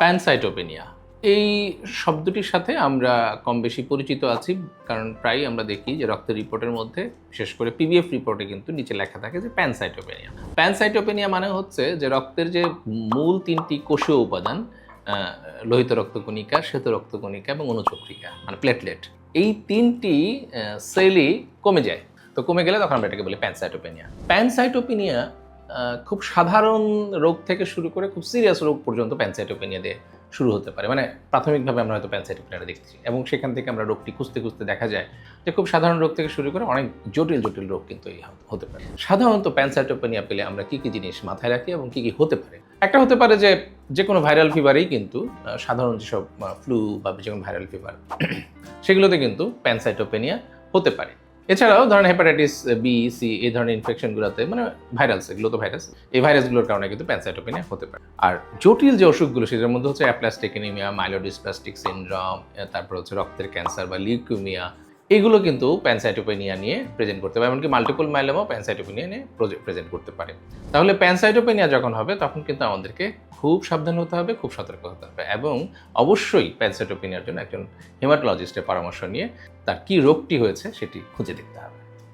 Pancytopenia. এই শব্দটির সাথে আমরা কম বেশি পরিচিত আছি, কারণ প্রায়ই আমরা দেখি যে রক্তের রিপোর্টের মধ্যে, বিশেষ করে পিবিএফ রিপোর্টে কিন্তু নিচে লেখা থাকে যে প্যানসাইটোপেনিয়া। প্যানসাইটোপেনিয়া মানে হচ্ছে যে রক্তের যে মূল তিনটি কোষীয় উপাদান লোহিত রক্তকণিকা, শ্বেত রক্তকণিকা এবং অনুচক্রিকা মানে প্লেটলেট, এই তিনটি সেলই কমে যায়। তো কমে গেলে তখন আমরা এটাকে বলি প্যানসাইটোপেনিয়া। প্যানসাইটোপেনিয়া খুব সাধারণ রোগ থেকে শুরু করে খুব সিরিয়াস রোগ পর্যন্ত প্যানসাইটোপেনিয়া দিয়ে শুরু হতে পারে। মানে প্রাথমিকভাবে আমরা হয়তো প্যানসাইটোপেনিয়াটা দেখছি এবং সেখান থেকে আমরা রোগটি খুঁজতে খুঁজতে দেখা যায় যে খুব সাধারণ রোগ থেকে শুরু করে অনেক জটিল জটিল রোগ কিন্তু এই হতে পারে। সাধারণত প্যানসাইটোপেনিয়া পেলে আমরা কি কি জিনিস মাথায় রাখি এবং কি কি হতে পারে? একটা হতে পারে যে যে কোনো ভাইরাল ফিভারেই কিন্তু সাধারণ যেসব ফ্লু বা যে কোনো ভাইরাল ফিভার সেগুলোতে কিন্তু প্যানসাইটোপেনিয়া হতে পারে। এছাড়াও ধরেন হেপাটাইটিস বি সি এই ধরনের ইনফেকশনগুলোতে মানে ভাইরাস এগুলো তো ভাইরাস এই ভাইরাসগুলোর কারণে কিন্তু প্যান্সাইটোপিনে হতে পারে। আর জটিল যে অসুখগুলো সেটার মধ্যে হচ্ছে অ্যাপ্লাস্টিক এনিমিয়া মাইলোডিসপ্লাস্টিক সিন্ড্রম তারপর হচ্ছে রক্তের ক্যান্সার বা লিউকিমিয়া এগুলো কিন্তু প্যানসাইটোপেনিয়া নিয়ে প্রেজেন্ট করতে পারে, এমনকি মাল্টিপল মাইলেমও প্যানসাইটোপেনিয়া নিয়ে প্রেজেন্ট করতে পারে। তাহলে প্যানসাইটোপেনিয়া যখন হবে, তখন কিন্তু আমাদেরকে খুব সাবধান হতে হবে, খুব সতর্ক হতে হবে এবং অবশ্যই প্যানসাইটোপেনিয়ার জন্য একজন হেমাটোলজিস্টের পরামর্শ নিয়ে তার কি রোগটি হয়েছে সেটি খুঁজে দেখতে হবে।